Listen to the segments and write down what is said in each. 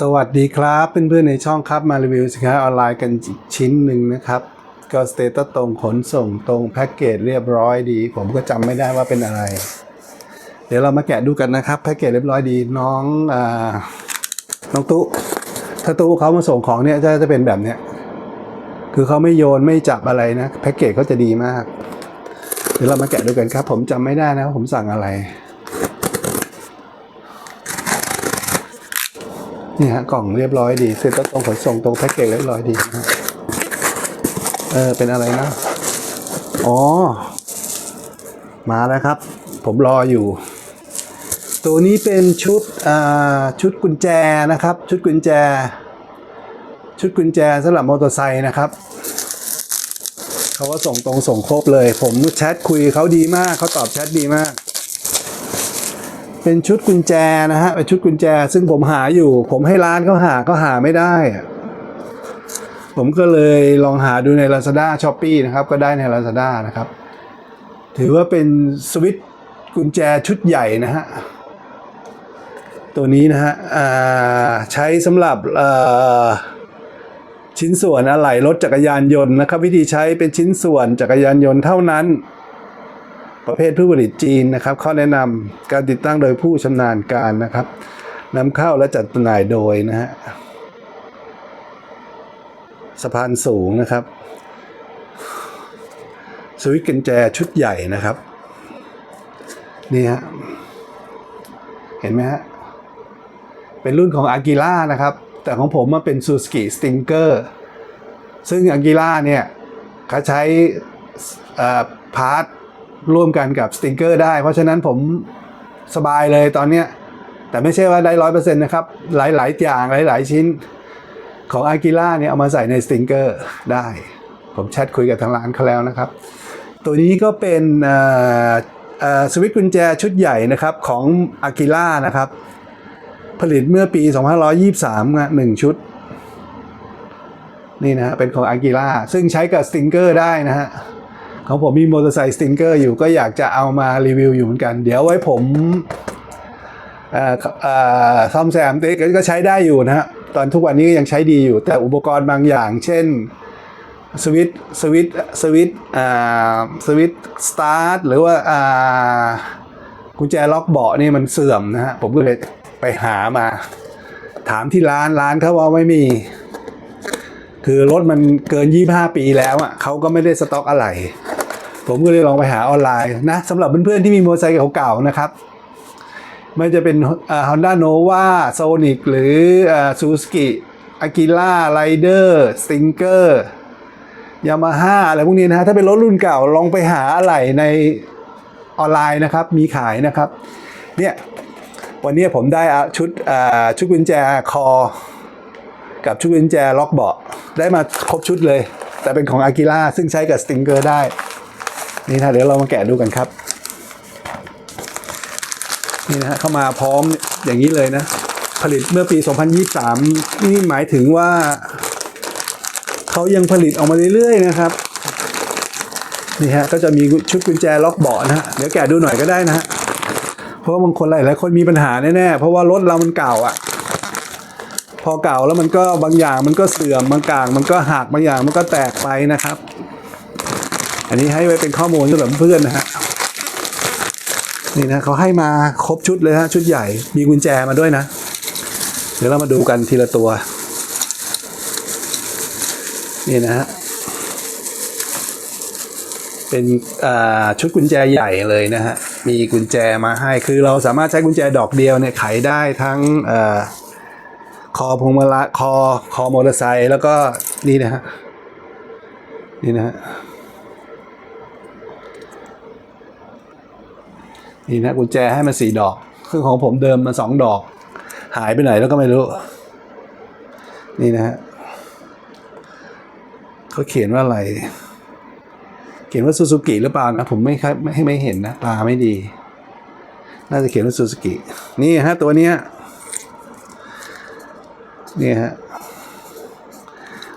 สวัสดีครับเพื่อนๆในช่องครับมารีวิวสินค้าออนไลน์กันชิ้นหนึ่งนะครับ ก็สเตตัสตรงขนส่งตรงแพ็กเกจเรียบร้อยดี ผมก็จำไม่ได้ว่าเป็นอะไร เดี๋ยวเรามาแกะดูกันนะครับแพ็กเกจเรียบร้อยดีน้องอน้องตุ๊ถ้าตุ๊เขามาส่งของเนี่ยจะจะเป็นแบบเนี้ยคือเขาไม่โยนไม่จับอะไรนะแพ็กเกจเขาจะดีมาก เดี๋ยวเรามาแกะดูกันครับ ผมจำไม่ได้นะผมสั่งอะไร นี่ฮะกล่องเรียบร้อยดีเซ็นตรงขนส่งตรงแพ็กเกจเรียบร้อยดีนะเออเป็นอะไรนะอ๋อ มาแล้วครับ ผมรออยู่ ตัวนี้เป็นชุดอ่าชุดกุญแจนะครับ ชุดกุญแจ ชุดกุญแจสำหรับมอเตอร์ไซค์นะครับเขาก็ส่งตรงส่งครบเลย ผมแชทคุยเขาดีมากเขาตอบแชทดีมาก เป็นชุดกุญแจนะฮะเป็นชุดกุญแจ ซึ่งผมหาอยู่ ผมให้ร้านเขาหาก็หาไม่ได้อะผมก็เลยลองหาดูใน Lazada s h o p e e นะครับ ก็ได้ใน Lazada นะครับ ถือว่าเป็นสวิตกุญแจชุดใหญ่นะฮะตัวนี้นะฮะใช้สำหรับชิ้นส่วนอะไหล่รถจักรยานยนต์นะครับ วิธีใช้เป็นชิ้นส่วนจักรยานยนต์เท่านั้น ประเภทผู้ผลิตจีนนะครับข้อแนะนำการติดตั้งโดยผู้ชำนาญการนะครับนำเข้าและจัดจำหน่ายโดยนะฮะสะพานสูงนะครับ สวิตกุญแจชุดใหญ่นะครับ นี่ฮะเห็นไหมฮะเป็นรุ่นของอากิล่านะครับ แต่ของผมมันเป็น Suzuki Stinger ซึ่งอากิล่าเนี่ยเขาใช้พาร์ท ร่วมกันกับ Stinger ได้ เพราะฉะนั้นผมสบายเลยตอนเนี้ยแต่ไม่ใช่ว่าได้ร้อยเปอร์เซ็นต์นะครับ หลาย ๆ อย่างหลาย ๆ ชิ้นของอากิล่าเนี่ยเอามาใส่ใน Stinger ได้ ผมแชทคุยกับทางร้านเขาแล้วนะครับ ตัวนี้ก็เป็นสวิตช์กุญแจชุดใหญ่นะครับของอากิล่านะครับ ผลิตเมื่อปี 2523นะหนึ่งชุด นี่นะฮะเป็นของอากิล่าซึ่งใช้กับสติงเกอร์ได้นะฮะ ของผมมีมอเตอร์ไซค์สติงเกอร์อยู่ก็อยากจะเอามารีวิวอยู่เหมือนกัน เดี๋ยวไว้ผมซ่อเอ่อซ่อมแซมก็ใช้ได้อยู่นะฮะตอนทุกวันนี้ก็ยังใช้ดีอยู่ แต่อุปกรณ์บางอย่าง เช่นสวิตสวิตสวิตสวิตสตาร์ทหรือว่าอ่ากุญแจล็อกเบาะนี่มันเสื่อมนะฮะผมก็เลยไปหามา ถามที่ร้านร้านเขาว่าไม่มี คือรถมันเกิน 25 ปีแล้วอะเขาก็ไม่ได้สต็อกอะไร ผมก็เลยลองไปหาออนไลน์นะสำหรับเพื่อนๆที่มีมอเตอร์ไซค์เก่าๆนะครับไม่จะเป็นฮอนด้าโนวาโซนิกหรือซูซูกิอากิล่าไรเดอร์สติงเกอร์ยามาฮ่าอะไรพวกนี้นะฮะถ้าเป็นรถรุ่นเก่าลองไปหาอะไรในออนไลน์นะครับ มีขายนะครับเนี่ยวันนี้ผมได้ชุดชุดกุญแจคอ กับชุดกุญแจล็อกเบาะได้มาครบชุดเลย แต่เป็นของอากิล่าซึ่งใช้กับสติงเกอร์ได้ นี่นะเดี๋ยวเรามาแกะดูกันครับนี่นะฮะเข้ามาพร้อมอย่างนี้เลยนะ ผลิตเมื่อปี 2023 นี่หมายถึงว่าเขายังผลิตออกมาเรื่อยๆนะครับนี่ฮะก็จะมีชุดกุญแจล็อกเบาะนะฮะเดี๋ยวแกะดูหน่อยก็ได้นะฮะเพราะว่าบางคนหลายๆคนมีปัญหาแน่ๆเพราะว่ารถเรามันเก่าอะ พอเก่าแล้วมันก็บางอย่างมันก็เสื่อมบางอย่างมันก็หักบางอย่างมันก็แตกไปนะครับ อันนี้ให้ไว้เป็นข้อมูลสำหรับเพื่อนนะฮะนี่นะเขาให้มาครบชุดเลยฮะชุดใหญ่มีกุญแจมาด้วยนะ เดี๋ยวเรามาดูกันทีละตัว นี่นะฮะเป็นอ่าชุดกุญแจใหญ่เลยนะฮะมีกุญแจมาให้คือเราสามารถใช้กุญแจดอกเดียวเนี่ยไขได้ทั้งอ่อคอพวงมาลัยคอคอมอเตอร์ไซค์แล้วก็นี่นะฮะนี่นะฮะ นี่นะกุญแจให้มาสี่ดอกคือของผมเดิมมาสองดอก หายไปไหนแล้วก็ไม่รู้ นี่นะฮะเขาเขียนว่าอะไร เขียนว่าซูซูกิหรือเปล่านะผมไม่ค่อยไม่ไม่เห็นนะตาไม่ดี น่าจะเขียนว่าซูซูกินี่ฮะตัวเนี้ยนี่ฮะ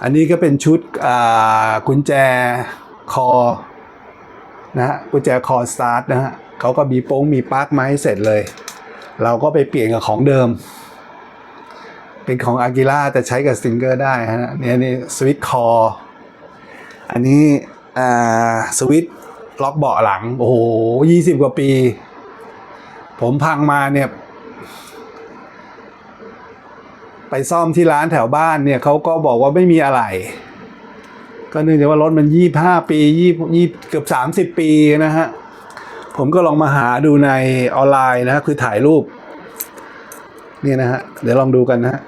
อันนี้ก็เป็นชุดอ่ากุญแจคอนะฮะกุญแจคอสตาร์ทนะฮะ เขาก็มีโป้งมีปลั๊กมาให้เสร็จเลย เราก็ไปเปลี่ยนกับของเดิม เป็นของอากิ l าแต่ใช้กับสิงเกอร์ได้ฮะเนี่ยนี่สวิตคออันนี้อ่าสวิตล็อกเบาะหลัง โอ้โหยี่สิบกว่าปี ผมพังมาเนี่ย ไปซ่อมที่ร้านแถวบ้านเนี่ยเขาก็บอกว่าไม่มีอะไร ก็เนื่องจากว่ารถมันยี่ห้าปียี่ยี่เกือบสามสิบปีนะฮะ ผมก็ลองมาหาดูในออนไลน์นะฮะคือถ่ายรูป นี่นะฮะ เดี๋ยวลองดูกันนะฮะ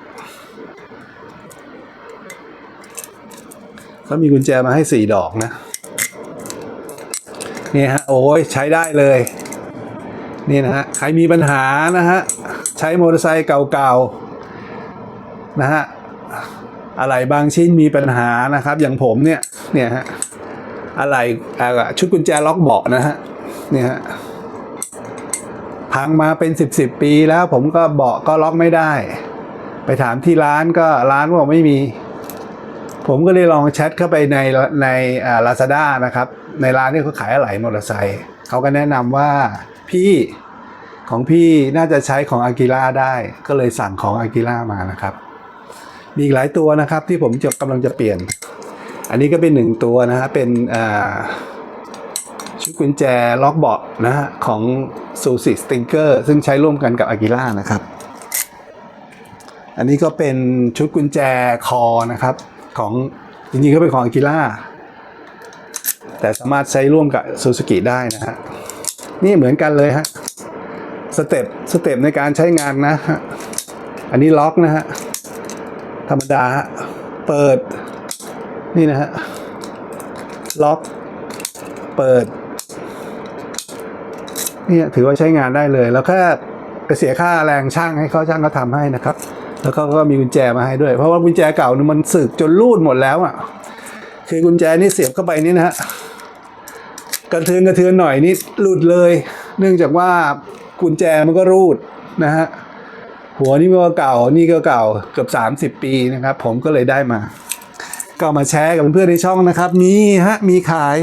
เขามีกุญแจมาให้สี่ดอกนะ นี่ฮะ โอ้ยใช้ได้เลย นี่นะฮะ ใครมีปัญหานะฮะ ใช้มอเตอร์ไซค์เก่าๆ นะฮะ อะไรบางชิ้นมีปัญหานะครับ อย่างผมเนี่ย เนี่ยฮะ อะไรชุดกุญแจล็อกเบาะนะฮะ เนี่ยพังมาเป็นสิบสิบปีแล้วผมก็เบาะก็ล็อกไม่ได้ ไปถามที่ร้านก็ร้านบอกไม่มี ผมก็เลยลองแชทเข้าไปในในลาซาด้านะครับ ในร้านที่เขาขายอะไหล่มอเตอร์ไซค์เขาก็แนะนำว่าพี่ของพี่น่าจะใช้ของอากิล่าได้ก็เลยสั่งของอากิล่ามานะครับ มีอีกหลายตัวนะครับที่ผมจะกำลังจะเปลี่ยน อันนี้ก็เป็นหนึ่งตัวนะฮะเป็นอ่า ชุดกุญแจล็อกเบาะนะฮะของซูซิสติงเกอร์ซึ่งใช้ร่วมกันกับอากิล่านะครับ อันนี้ก็เป็นชุดกุญแจคอนะครับ ของจริงๆก็เป็นของอากิล่าแต่สามารถใช้ร่วมกับซูซูกิได้นะฮะนี่เหมือนกันเลยฮะสเต็ปสเต็ปในการใช้งานนะฮะอันนี้ล็อกนะฮะธรรมดาเปิดนี่นะฮะล็อกเปิด เนี่ยถือว่าใช้งานได้เลย แล้วแค่ไปเสียค่าแรงช่างให้เขาช่างเขาทำให้นะครับ แล้วเขาก็มีกุญแจมาให้ด้วย เพราะว่ากุญแจเก่านี่มันสึกจนรูดหมดแล้วอะคือกุญแจนี่เสียบเข้าไปนี่นะฮะกระเทือนกระเทือนหน่อยนี่หลุดเลย เนื่องจากว่ากุญแจมันก็รูดนะฮะหัวนี่ก็เก่านี่ก็เก่าเกือบ 30 ปีนะครับ ผมก็เลยได้มา ก็เอามาแชร์กับเพื่อนในช่องนะครับ มีฮะมีขาย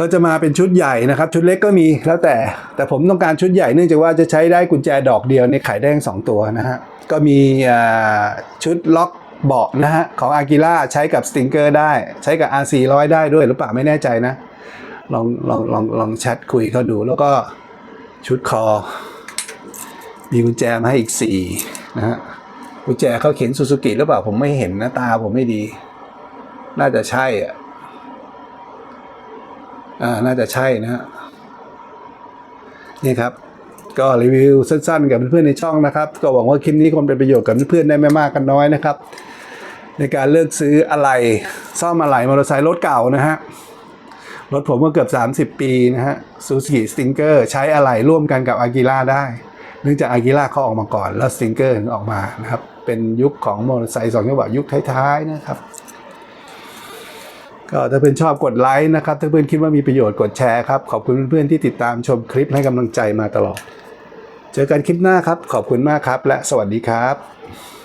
เขาจะมาเป็นชุดใหญ่นะครับ ชุดเล็กก็มีแล้วแต่ แต่ผมต้องการชุดใหญ่เนื่องจากว่าจะใช้ได้กุญแจดอกเดียวในขายได้ทั้งสองตัวนะฮะก็มีชุดล็อกเบาะนะฮะของอากิล่าใช้กับสติงเกอร์ได้ ใช้กับ R400 ได้ด้วยหรือเปล่าไม่แน่ใจนะ ลองลองลองลองแชทคุยเขาดูแล้วก็ชุดคอ มีกุญแจมาให้อีกสี่นะฮะกุญแจเขาเขียนซูซูกิหรือเปล่าผมไม่เห็นนะตาผมไม่ดี น่าจะใช่อะ อ่าน่าจะใช่นะฮะนี่ครับ ก็รีวิวสั้นๆ กับเพื่อนๆในช่องนะครับ ก็หวังว่าคลิปนี้คงเป็นประโยชน์กับเพื่อนๆได้ไม่มากกันน้อยนะครับ ในการเลือกซื้ออะไรซ่อมอะไรมอเตอร์ไซค์รถเก่านะฮะรถผมก็เกือบ 30 ปีนะฮะซูซูกิสติงเกอร์ใช้อะไรร่วมกันกับอากิล่าได้เนื่องจากอากิล่าเขาออกมาก่อน แล้วสติงเกอร์ออกมานะครับ เป็นยุคของมอเตอร์ไซค์สองจังหวะยุคท้ายๆนะครับ ก็ถ้าเพื่อนชอบกดไลค์นะครับ ถ้าเพื่อนคิดว่ามีประโยชน์กดแชร์ครับ ขอบคุณเพื่อนๆที่ติดตามชมคลิปให้กำลังใจมาตลอด เจอกันคลิปหน้าครับ ขอบคุณมากครับ และสวัสดีครับ